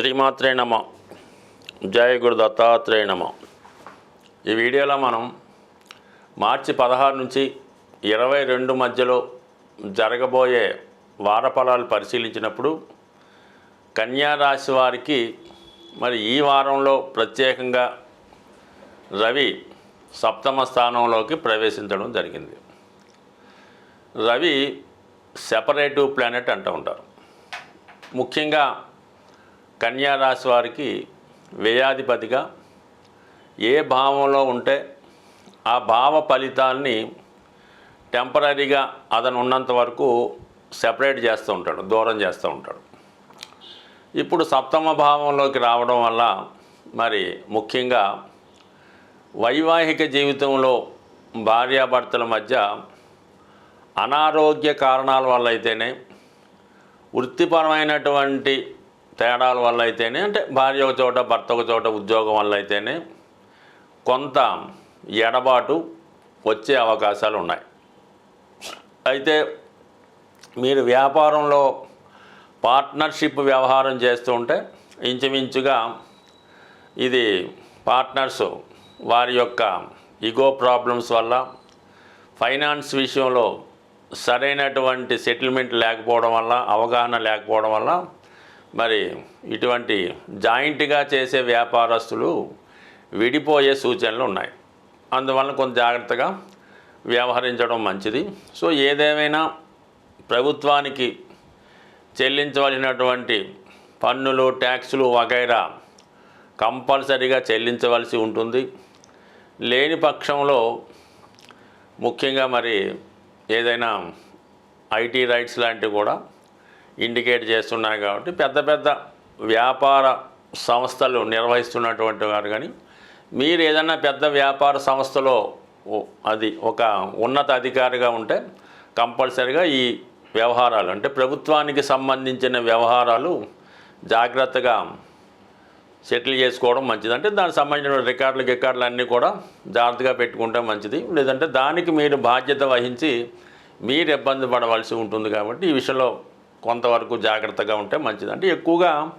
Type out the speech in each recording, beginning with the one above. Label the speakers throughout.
Speaker 1: శ్రీమాత్రే నమ. జయ గురు దత్తాత్రేయ నమ. ఈ వీడియోలో మనం మార్చి పదహారు నుంచి ఇరవై రెండు మధ్యలో జరగబోయే వారఫలాలు పరిశీలించినప్పుడు కన్యా రాశి వారికి మరి ఈ వారంలో ప్రత్యేకంగా రవి సప్తమ స్థానంలోకి ప్రవేశించడం జరిగింది. రవి సెపరేటివ్ ప్లానెట్ అంటూ ఉంటారు. ముఖ్యంగా కన్యా రాశి వారికి వ్యయాధిపతిగా ఏ భావంలో ఉంటే ఆ భావ ఫలితాల్ని టెంపరీగా అతను ఉన్నంత వరకు సెపరేట్ చేస్తూ ఉంటాడు దూరం చేస్తూ ఉంటాడు. ఇప్పుడు సప్తమ భావంలోకి రావడం వల్ల మరి ముఖ్యంగా వైవాహిక జీవితంలో భార్యాభర్తల మధ్య అనారోగ్య కారణాల వల్ల అయితేనే వృత్తిపరమైనటువంటి తేడాల వల్ల అయితేనే అంటే భార్య ఒక చోట భర్త ఒక చోట ఉద్యోగం వల్ల అయితేనే కొంత ఎడబాటు వచ్చే అవకాశాలు ఉన్నాయి. అయితే మీరు వ్యాపారంలో పార్ట్నర్షిప్ వ్యవహారం చేస్తూ ఉంటే ఇంచుమించుగా ఇది పార్ట్నర్స్ వారి యొక్క ఇగో ప్రాబ్లమ్స్ వల్ల ఫైనాన్స్ విషయంలో సరైనటువంటి సెటిల్మెంట్ లేకపోవడం వల్ల అవగాహన లేకపోవడం వల్ల మరి ఇటువంటి జాయింట్గా చేసే వ్యాపారస్తులు విడిపోయే సూచనలు ఉన్నాయి. అందువలన కొంత జాగ్రత్తగా వ్యవహరించడం మంచిది. సో ఏదేమైనా ప్రభుత్వానికి చెల్లించవలసినటువంటి పన్నులు ట్యాక్సులు వగైరా కంపల్సరీగా చెల్లించవలసి ఉంటుంది. లేని పక్షంలో ముఖ్యంగా మరి ఏదైనా ఐటీ రైట్స్ లాంటివి కూడా ఇండికేట్ చేస్తున్నాయి కాబట్టి పెద్ద పెద్ద వ్యాపార సంస్థలు నిర్వహిస్తున్నటువంటి వారు కానీ మీరు ఏదైనా పెద్ద వ్యాపార సంస్థలో అది ఒక ఉన్నత అధికారిగా ఉంటే కంపల్సరిగా ఈ వ్యవహారాలు అంటే ప్రభుత్వానికి సంబంధించిన వ్యవహారాలు జాగ్రత్తగా సెటిల్ చేసుకోవడం మంచిది. అంటే దానికి సంబంధించిన రికార్డులు గికార్డులు అన్నీ కూడా జాగ్రత్తగా పెట్టుకుంటే మంచిది. లేదంటే దానికి మీరు బాధ్యత వహించి మీరు ఇబ్బంది పడవలసి ఉంటుంది కాబట్టి ఈ విషయంలో కొంతవరకు జాగ్రత్తగా ఉంటే మంచిది. అంటే ఎక్కువగా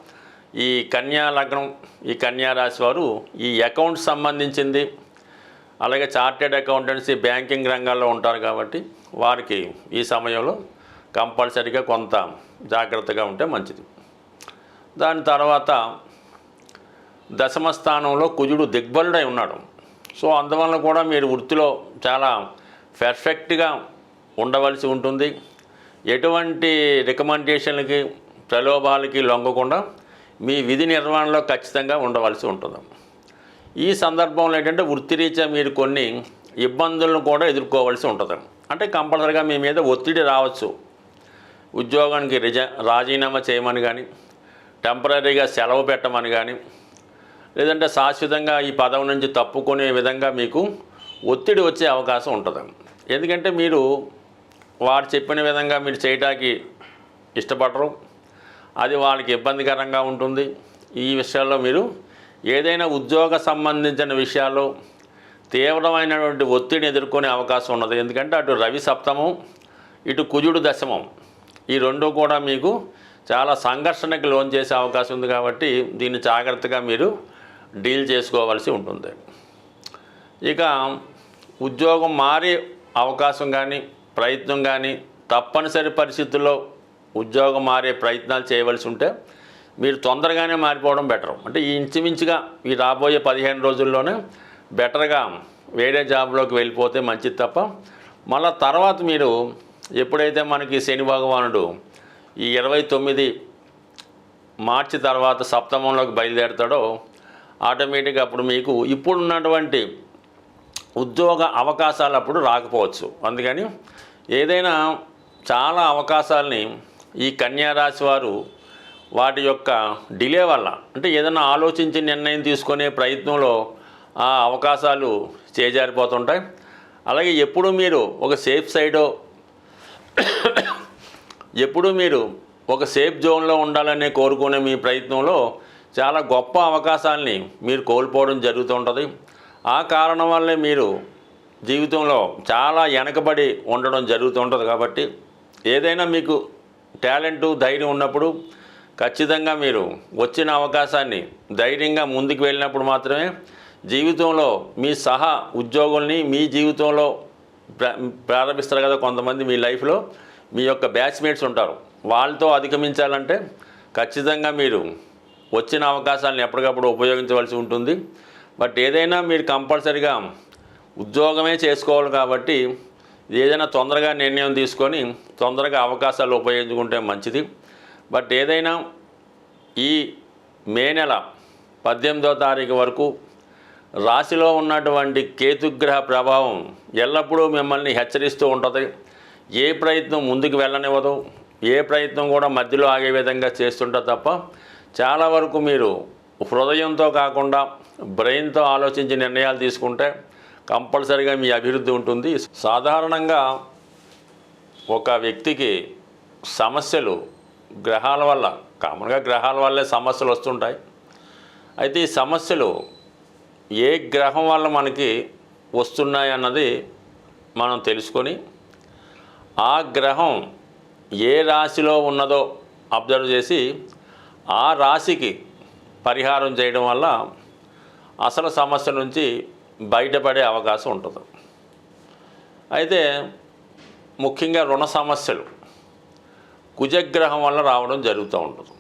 Speaker 1: ఈ కన్యా లగ్నం ఈ కన్యా రాశి వారు ఈ అకౌంట్ సంబంధించింది అలాగే చార్టెడ్ అకౌంటెన్సీ బ్యాంకింగ్ రంగాల్లో ఉంటారు కాబట్టి వారికి ఈ సమయంలో కంపల్సరీగా కొంత జాగ్రత్తగా ఉంటే మంచిది. దాని తర్వాత దశమ స్థానంలో కుజుడు దిగ్బలుడై ఉన్నాడు. సో అందువల్ల కూడా మీరు వృత్తిలో చాలా పెర్ఫెక్ట్గా ఉండవలసి ఉంటుంది. ఎటువంటి రికమెండేషన్లకి ప్రలోభాలకి లొంగకుండా మీ విధి నిర్వహణలో ఖచ్చితంగా ఉండవలసి ఉంటుంది. ఈ సందర్భంలో ఏంటంటే వృత్తిరీత్యా మీరు కొన్ని ఇబ్బందులను కూడా ఎదుర్కోవాల్సి ఉంటుంది. అంటే కంపల్సరీగా మీ మీద ఒత్తిడి రావచ్చు. ఉద్యోగానికి రిజ రాజీనామా చేయమని కానీ టెంపరీగా సెలవు పెట్టమని కానీ లేదంటే శాశ్వతంగా ఈ పదవి నుంచి తప్పుకునే విధంగా మీకు ఒత్తిడి వచ్చే అవకాశం ఉంటుంది. ఎందుకంటే మీరు వారు చెప్పిన విధంగా మీరు చేయటానికి ఇష్టపడరు. అది వాళ్ళకి ఇబ్బందికరంగా ఉంటుంది. ఈ విషయాల్లో మీరు ఏదైనా ఉద్యోగ సంబంధించిన విషయాల్లో తీవ్రమైనటువంటి ఒత్తిడిని ఎదుర్కొనే అవకాశం ఉన్నది. ఎందుకంటే అటు రవి సప్తమం ఇటు కుజుడు దశమం. ఈ రెండు కూడా మీకు చాలా సంఘర్షణకి లోన్ చేసే అవకాశం ఉంది కాబట్టి దీన్ని జాగ్రత్తగా మీరు డీల్ చేసుకోవాల్సి ఉంటుంది. ఇక ఉద్యోగం మారే అవకాశం కానీ ప్రయత్నం కానీ తప్పనిసరి పరిస్థితుల్లో ఉద్యోగం మారే ప్రయత్నాలు చేయవలసి ఉంటే మీరు తొందరగానే మారిపోవడం బెటర్. అంటే ఈ ఇంచుమించుగా ఈ రాబోయే పదిహేను రోజుల్లోనే బెటర్గా వేరే జాబ్లోకి వెళ్ళిపోతే మంచిది తప్ప మళ్ళా తర్వాత మీరు ఎప్పుడైతే మనకి శని భగవానుడు ఈ ఇరవై తొమ్మిది మార్చి తర్వాత సప్తమంలోకి బయలుదేరుతాడో ఆటోమేటిక్గా అప్పుడు మీకు ఇప్పుడున్నటువంటి ఉద్యోగ అవకాశాలు అప్పుడు రాకపోవచ్చు. అందుకని ఏదైనా చాలా అవకాశాలని ఈ కన్యా రాశి వారు వాటి యొక్క డిలే వల్ల అంటే ఏదైనా ఆలోచించి నిర్ణయం తీసుకునే ప్రయత్నంలో ఆ అవకాశాలు చేజారిపోతుంటాయి. అలాగే ఎప్పుడు మీరు ఒక సేఫ్ సైడో ఎప్పుడు మీరు ఒక సేఫ్ జోన్లో ఉండాలనే కోరుకునే మీ ప్రయత్నంలో చాలా గొప్ప అవకాశాలని మీరు కోల్పోవడం జరుగుతుంటుంది. ఆ కారణం వల్లే మీరు జీవితంలో చాలా వెనకబడి ఉండడం జరుగుతుంటుంది కాబట్టి ఏదైనా మీకు టాలెంటు ధైర్యం ఉన్నప్పుడు ఖచ్చితంగా మీరు వచ్చిన అవకాశాన్ని ధైర్యంగా ముందుకు వెళ్ళినప్పుడు మాత్రమే జీవితంలో మీ సహా ఉద్యోగుల్ని మీ జీవితంలో ప్ర- ప్రారంభిస్తారు కదా కొంతమంది మీ లైఫ్లో మీ యొక్క బ్యాచ్మేట్స్ ఉంటారు. వాళ్ళతో అధిగమించాలంటే ఖచ్చితంగా మీరు వచ్చిన అవకాశాలను ఎప్పటికప్పుడు ఉపయోగించవలసి ఉంటుంది. బట్ ఏదైనా మీరు కంపల్సరిగా ఉద్యోగమే చేసుకోవాలి కాబట్టి ఏదైనా తొందరగా నిర్ణయం తీసుకొని తొందరగా అవకాశాలు ఉపయోగించుకుంటే మంచిది. బట్ ఏదైనా ఈ మే నెల పద్దెనిమిదో తారీఖు వరకు రాశిలో ఉన్నటువంటి కేతుగ్రహ ప్రభావం ఎల్లప్పుడూ మిమ్మల్ని హెచ్చరిస్తూ ఉంటుంది. ఏ ప్రయత్నం ముందుకు వెళ్ళనివ్వదు. ఏ ప్రయత్నం కూడా మధ్యలో ఆగే విధంగా చేస్తుంటే తప్ప చాలా వరకు మీరు హృదయంతో కాకుండా బ్రెయిన్తో ఆలోచించి నిర్ణయాలు తీసుకుంటే కంపల్సరీగా మీ అభివృద్ధి ఉంటుంది. సాధారణంగా ఒక వ్యక్తికి సమస్యలు గ్రహాల వల్ల కామన్గా గ్రహాల వల్లే సమస్యలు వస్తుంటాయి. అయితే ఈ సమస్యలు ఏ గ్రహం వల్ల మనకి వస్తున్నాయి అన్నది మనం తెలుసుకొని ఆ గ్రహం ఏ రాశిలో ఉన్నదో అబ్జర్వ్ చేసి ఆ రాశికి పరిహారం చేయడం వల్ల అసలు సమస్య నుంచి బయటపడే అవకాశం ఉంటుంది. అయితే ముఖ్యంగా రుణ సమస్యలు కుజగ్రహం వల్ల రావడం జరుగుతూ ఉంటుంది.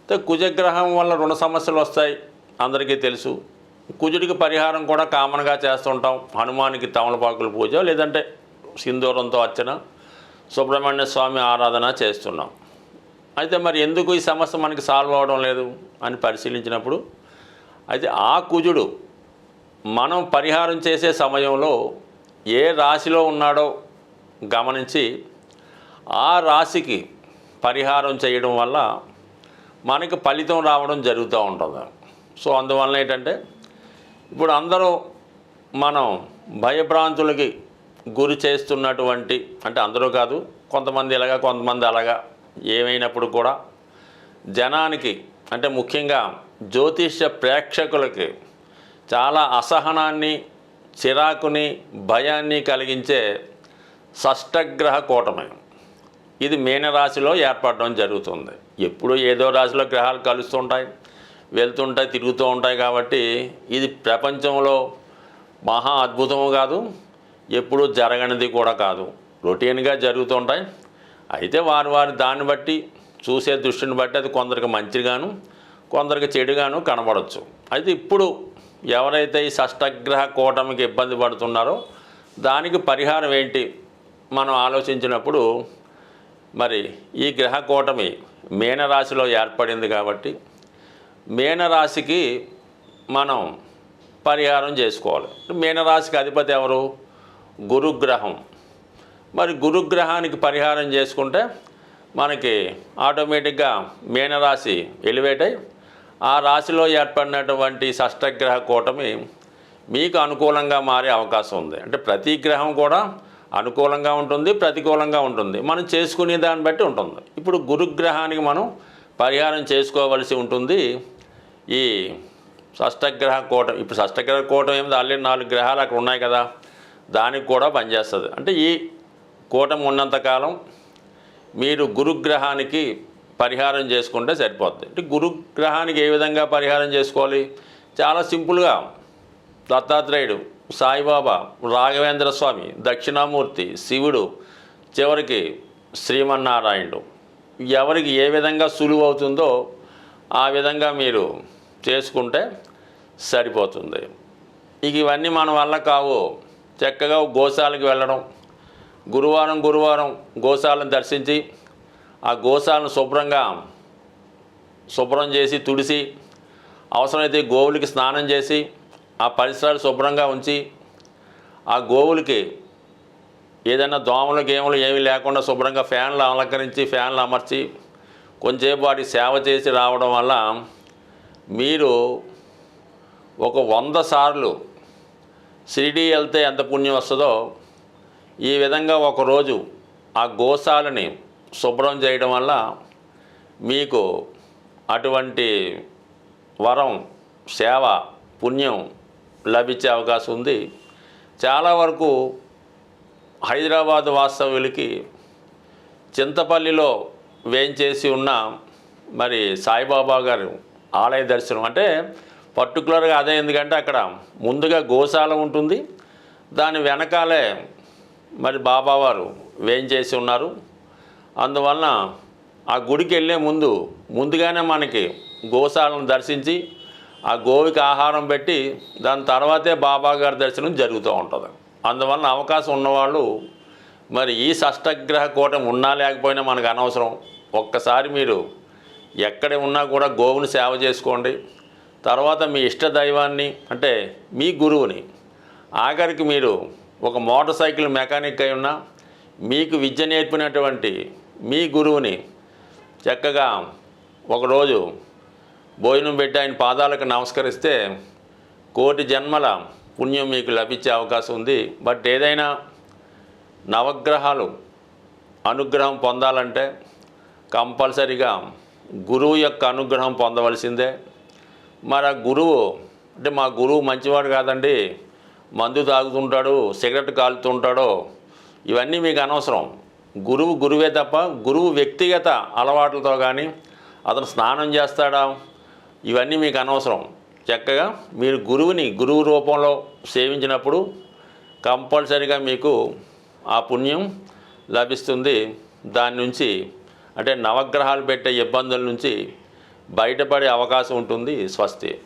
Speaker 1: అయితే కుజగ్రహం వల్ల రుణ సమస్యలు వస్తాయి అందరికీ తెలుసు. కుజుడికి పరిహారం కూడా కామన్గా చేస్తుంటాం. హనుమానికి తమలపాకుల పూజ లేదంటే సింధూరంతో అర్చన సుబ్రహ్మణ్య స్వామి ఆరాధన చేస్తున్నాం. అయితే మరి ఎందుకు ఈ సమస్య మనకి సాల్వ్ అవ్వడం లేదు అని పరిశీలించినప్పుడు అయితే ఆ కుజుడు మనం పరిహారం చేసే సమయంలో ఏ రాశిలో ఉన్నాడో గమనించి ఆ రాశికి పరిహారం చేయడం వల్ల మనకి ఫలితం రావడం జరుగుతూ ఉంటుంది. సో అందువలన ఏంటంటే ఇప్పుడు అందరూ మనం భయభ్రాంతులకి గురి చేస్తున్నటువంటి అంటే అందరూ కాదు కొంతమంది ఇలాగా కొంతమంది అలాగా ఏమైనప్పుడు కూడా జనానికి అంటే ముఖ్యంగా జ్యోతిష్య ప్రేక్షకులకి చాలా అసహనాన్ని చిరాకుని భయాన్ని కలిగించే షష్టగ్రహ కూటమి. ఇది మీనరాశిలో ఏర్పడడం జరుగుతుంది. ఎప్పుడు ఏదో రాశిలో గ్రహాలు కలుస్తుంటాయి వెళ్తుంటాయి తిరుగుతూ ఉంటాయి కాబట్టి ఇది ప్రపంచంలో మహా అద్భుతము కాదు ఎప్పుడూ జరగనిది కూడా కాదు. రొటీన్గా జరుగుతుంటాయి అయితే వారు వారు దాన్ని బట్టి చూసే దృష్టిని బట్టి అది కొందరికి మంచిగాను కొందరికి చెడుగాను కనబడవచ్చు అయితే ఇప్పుడు ఎవరైతే ఈ షష్టగ్రహ కూటమికి ఇబ్బంది పడుతున్నారో దానికి పరిహారం ఏంటి మనం ఆలోచించినప్పుడు మరి ఈ గ్రహ కూటమి మీనరాశిలో ఏర్పడింది కాబట్టి మీనరాశికి మనం పరిహారం చేసుకోవాలి. మీనరాశికి అధిపతి ఎవరు? గురుగ్రహం. మరి గురుగ్రహానికి పరిహారం చేసుకుంటే మనకి ఆటోమేటిక్గా మీనరాశి ఎలివేట్ అయి ఆ రాశిలో ఏర్పడినటువంటి షష్టగ్రహ కూటమి మీకు అనుకూలంగా మారే అవకాశం ఉంది. అంటే ప్రతి గ్రహం కూడా అనుకూలంగా ఉంటుంది ప్రతికూలంగా ఉంటుంది. మనం చేసుకునే దాన్ని బట్టి ఉంటుంది. ఇప్పుడు గురుగ్రహానికి మనం పరిహారం చేసుకోవలసి ఉంటుంది. ఈ షష్టగ్రహ కూటం ఇప్పుడు షష్టగ్రహ కూటం ఏమిటి? ఆల్రెడీ నాలుగు గ్రహాలు అక్కడ ఉన్నాయి కదా. దానికి కూడా పనిచేస్తుంది. అంటే ఈ కూటమి ఉన్నంతకాలం మీరు గురుగ్రహానికి పరిహారం చేసుకుంటే సరిపోద్ది. అంటే గురుగ్రహానికి ఏ విధంగా పరిహారం చేసుకోవాలి? చాలా సింపుల్గా. దత్తాత్రేయుడు సాయిబాబా రాఘవేంద్ర స్వామి దక్షిణామూర్తి శివుడు చివరికి శ్రీమన్నారాయణుడు. ఎవరికి ఏ విధంగా సులువు అవుతుందో ఆ విధంగా మీరు చేసుకుంటే సరిపోతుంది. ఇక ఇవన్నీ మన వల్ల కావు. చక్కగా గోశాలకు వెళ్ళడం గురువారం గురువారం గోశాలను దర్శించి ఆ గోశాలను శుభ్రంగా శుభ్రం చేసి తుడిసి అవసరమైతే గోవులకి స్నానం చేసి ఆ పరిసరాలు శుభ్రంగా ఉంచి ఆ గోవులకి ఏదైనా దోమలు గేములు ఏమీ లేకుండా శుభ్రంగా ఫ్యాన్లు అలంకరించి ఫ్యాన్లు అమర్చి కొంచెంసేపు వాటికి సేవ చేసి రావడం వల్ల మీరు ఒక వంద సార్లు షిరిడీ వెళ్తే ఎంత పుణ్యం వస్తుందో ఈ విధంగా ఒకరోజు ఆ గోశాలని శుభ్రం చేయడం వల్ల మీకు అటువంటి వరం సేవ పుణ్యం లభించే అవకాశం ఉంది. చాలా వరకు హైదరాబాద్ వాస్తవ్యులకి చింతపల్లిలో వేయించేసి ఉన్న మరి సాయిబాబా గారు ఆలయ దర్శనం అంటే పర్టికులర్గా అదే ఎందుకంటే అక్కడ ముందుగా గోశాల ఉంటుంది. దాని వెనకాలే మరి బాబావారు వేయించేసి ఉన్నారు? అందువలన ఆ గుడికి వెళ్ళే ముందు ముందుగానే మనకి గోశాలను దర్శించి ఆ గోవికి ఆహారం పెట్టి దాని తర్వాతే బాబా గారి దర్శనం జరుగుతూ ఉంటుంది. అందువలన అవకాశం ఉన్నవాళ్ళు మరి ఈ షష్టగ్రహ కూటమి ఉన్నా లేకపోయినా మనకు అనవసరం. ఒక్కసారి మీరు ఎక్కడ ఉన్నా కూడా గోవుని సేవ చేసుకోండి. తర్వాత మీ ఇష్ట దైవాన్ని అంటే మీ గురువుని ఆఖరికి మీరు ఒక మోటార్ సైకిల్ మెకానిక్ అయి ఉన్నా మీకు విద్య నేర్పినటువంటి మీ గురువుని చక్కగా ఒకరోజు భోజనం పెట్టి ఆయన పాదాలకు నమస్కరిస్తే కోటి జన్మల పుణ్యం మీకు లభించే అవకాశం ఉంది. బట్ ఏదైనా నవగ్రహాలు అనుగ్రహం పొందాలంటే కంపల్సరిగా గురువు యొక్క అనుగ్రహం పొందవలసిందే. మరి ఆ గురువు అంటే మా గురువు మంచివాడు కాదండి. మందు తాగుతుంటాడు సిగరెట్ కాలుతుంటాడో ఇవన్నీ మీకు అనవసరం. గురువు గురువే తప్ప గురువు వ్యక్తిగత అలవాట్లతో కానీ అతను స్నానం చేస్తాడా? ఇవన్నీ మీకు అనవసరం. చక్కగా మీరు గురువుని గురువు రూపంలో సేవించినప్పుడు కంపల్సరిగా మీకు ఆ పుణ్యం లభిస్తుంది. దాని నుంచి అంటే నవగ్రహాలు పెట్టే ఇబ్బందుల నుంచి బయటపడే అవకాశం ఉంటుంది స్వస్తి.